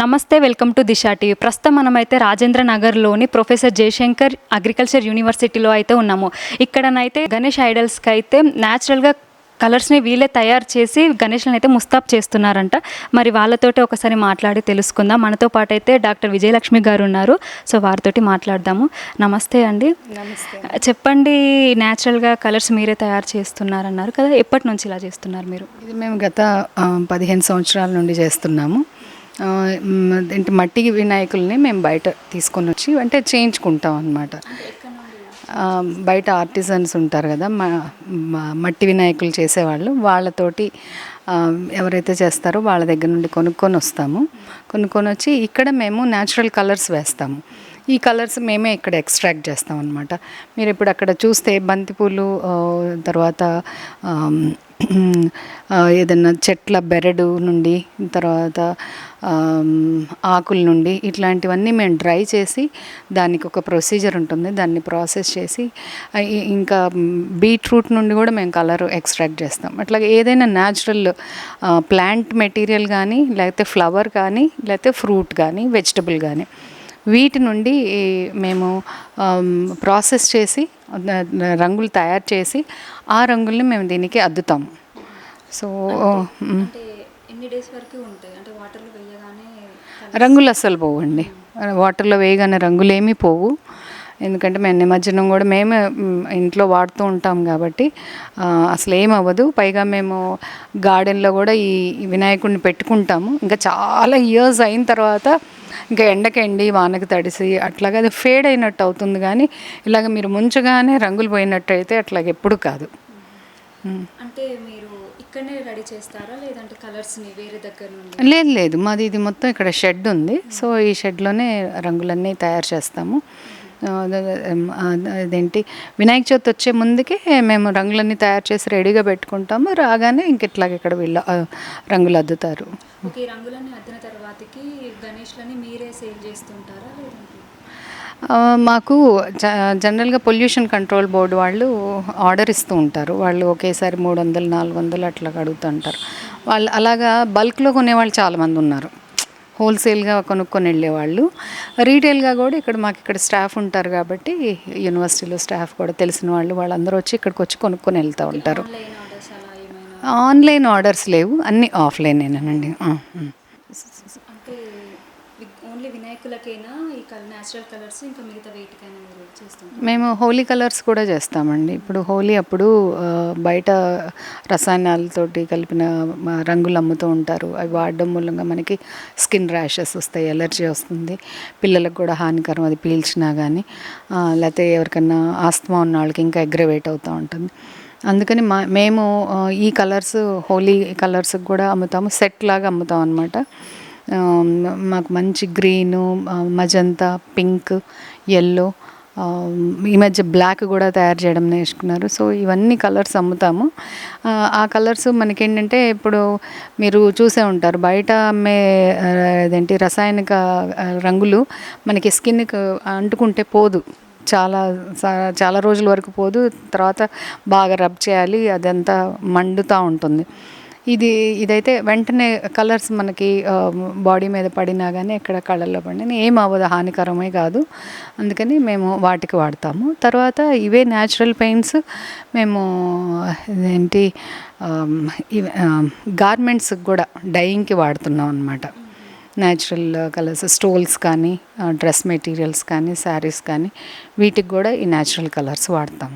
నమస్తే welcome to Disha TV. ప్రస్తుతం మనమైతే రాజేంద్ర నగర్లోని ప్రొఫెసర్ జయశంకర్ అగ్రికల్చర్ యూనివర్సిటీలో అయితే ఉన్నాము. ఇక్కడనైతే గణేష్ ఐడల్స్కి అయితే న్యాచురల్గా కలర్స్ని వీళ్ళే తయారు చేసి గణేష్లను అయితే ముస్తాబ్ చేస్తున్నారంట. మరి వాళ్ళతోటి ఒకసారి మాట్లాడి తెలుసుకుందాం. మనతో పాటు అయితే డాక్టర్ విజయలక్ష్మి గారు ఉన్నారు. సో వారితోటి మాట్లాడదాము. నమస్తే అండి. చెప్పండి న్యాచురల్గా కలర్స్ మీరే తయారు చేస్తున్నారన్నారు కదా. ఎప్పటి నుంచి ఇలా చేస్తున్నారు మీరు? ఇది మేము గత పదిహేను సంవత్సరాల నుండి చేస్తున్నాము. ఏంటి మట్టి వినాయకుల్ని మేము బయట తీసుకొని వచ్చి అంటే చేయించుకుంటాం అనమాట బయట ఆర్టిజన్స్ ఉంటారు కదా మా మట్టి వినాయకులు చేసేవాళ్ళు. వాళ్ళతోటి ఎవరైతే చేస్తారో వాళ్ళ దగ్గర నుండి కొనుక్కొని వస్తాము. కొనుక్కొని వచ్చి ఇక్కడ మేము న్యాచురల్ కలర్స్ వేస్తాము. ఈ కలర్స్ మేమే ఇక్కడ ఎక్స్ట్రాక్ట్ చేస్తాం అనమాట మీరు ఇప్పుడు అక్కడ చూస్తే బంతిపూలు తర్వాత ఏదన్నా చెట్ల బెరడు నుండి తర్వాత ఆకుల నుండి ఇట్లాంటివన్నీ మేము డ్రై చేసి దానికి ఒక ప్రొసీజర్ ఉంటుంది. దాన్ని ప్రాసెస్ చేసి ఇంకా బీట్రూట్ నుండి కూడా మేము కలర్ ఎక్స్ట్రాక్ట్ చేస్తాం. అట్లాగే ఏదైనా న్యాచురల్ ప్లాంట్ మెటీరియల్ కానీ లేకపోతే ఫ్లవర్ కానీ లేకపోతే ఫ్రూట్ కానీ వెజిటబుల్ కానీ వీటి నుండి మేము ప్రాసెస్ చేసి రంగులు తయారు చేసి ఆ రంగుల్ని మేము దీనికి అద్దుతాము సో ఎన్ని డేస్ వరకు ఉంటాయి? అంటే వాటర్లో వేయగానే రంగులు అస్సలు పోవండి. వాటర్లో వేయగానే రంగులు ఏమీ పోవు. ఎందుకంటే మేము నిమజ్జనం కూడా మేమే ఇంట్లో వాడుతూ ఉంటాం కాబట్టి అసలు ఏమవ్వదు పైగా మేము గార్డెన్లో కూడా ఈ వినాయకుడిని పెట్టుకుంటాము. ఇంకా చాలా ఇయర్స్ అయిన తర్వాత ఇంకా ఎండకి ఎండి వానకి తడిసి అట్లాగే అది ఫేడ్ అయినట్టు అవుతుంది కానీ ఇలాగ మీరు ముంచగానే రంగులు పోయినట్టు అయితే అట్లాగ ఎప్పుడు కాదు. అంటే మీరు ఇక్కడనే రెడీ చేస్తారా? లేదంటే కలర్స్ని వేరే దగ్గర నుండి? లేదు లేదు. మాది ఇది మొత్తం ఇక్కడ షెడ్ ఉంది. సో ఈ షెడ్లోనే రంగులన్నీ తయారు చేస్తాము. అదేంటి వినాయక చవితి వచ్చే ముందుకే మేము రంగులన్నీ తయారు చేసి రెడీగా పెట్టుకుంటాము. రాగానే ఇంక ఇట్లాగ ఇక్కడ వీళ్ళ రంగులు అద్దుతారు. రంగులన్నీ అద్దిన తర్వాతకి గణేష్లని మీరే సేల్ చేస్తుంటారా మాకు జనరల్గా పొల్యూషన్ కంట్రోల్ బోర్డు వాళ్ళు ఆర్డర్ ఇస్తూ ఉంటారు. వాళ్ళు ఒకేసారి మూడు వందలు నాలుగు వందలు అట్లా అడుగుతుంటారు వాళ్ళు అలాగా బల్క్లో కొనేవాళ్ళు చాలామంది ఉన్నారు. హోల్సేల్గా కొనుక్కొని వెళ్ళేవాళ్ళు. రీటైల్గా కూడా ఇక్కడ మాకు ఇక్కడ స్టాఫ్ ఉంటారు కాబట్టి యూనివర్సిటీలో స్టాఫ్ కూడా తెలిసిన వాళ్ళు వాళ్ళందరూ వచ్చి ఇక్కడికి వచ్చి కొనుక్కొని వెళ్తూ ఉంటారు. ఆన్లైన్ ఆర్డర్స్ లేవు. అన్నీ ఆఫ్లైనేనండి. ఆ, ఉమ్. అంటే ఓన్లీ వినాయకులకైనా ఈ న్యాచురల్ కలర్స్ ఇంకా మిగతా వెయిట్కైనా మీరు చేస్తాం మేము హోలీ కలర్స్ కూడా చేస్తామండి. ఇప్పుడు హోలీ అప్పుడు బయట రసాయనాలతోటి కలిపిన రంగులు అమ్ముతూ ఉంటారు. అవి వాడడం మూలంగా మనకి స్కిన్ ర్యాషెస్ వస్తాయి ఎలర్జీ వస్తుంది. పిల్లలకు కూడా హానికరం అది పీల్చినా కానీ లేకపోతే ఎవరికన్నా ఆస్తమా ఉన్న వాళ్ళకి ఇంకా అగ్రవేట్ అవుతూ ఉంటుంది. అందుకని మా మేము ఈ కలర్స్ హోలీ కలర్స్ కూడా అమ్ముతాము. సెట్ లాగా అమ్ముతాం అనమాట మాకు మంచి గ్రీను మజంతా పింక్ ఎల్లో ఈ మధ్య బ్లాక్ కూడా తయారు చేయడం నేర్చుకున్నారు. సో ఇవన్నీ కలర్స్ అమ్ముతాము. ఆ, కలర్స్ మనకేంటంటే ఇప్పుడు మీరు చూసే ఉంటారు బయట అమ్మే అదేంటి రసాయనిక రంగులు మనకి స్కిన్కి అంటుకుంటే పోదు. చాలా చాలా రోజుల వరకు పోదు. తర్వాత బాగా రబ్ చేయాలి అదంతా మండుతూ ఉంటుంది. ఇది ఇదైతే వెంటనే కలర్స్ మనకి బాడీ మీద పడినా కానీ ఎక్కడ కళ్ళల్లో పడినా ఏం అవ్వదు హానికరమే కాదు. అందుకని మేము వాటికి వాడతాము. తర్వాత ఇవే న్యాచురల్ పెయింట్స్ మేము ఏంటి గార్మెంట్స్కి కూడా డైయింగ్కి వాడుతున్నాం అనమాట న్యాచురల్ కలర్స్ స్టోల్స్ కానీ డ్రెస్ మెటీరియల్స్ కానీ శారీస్ కానీ వీటికి కూడా ఈ న్యాచురల్ కలర్స్ వాడతాము.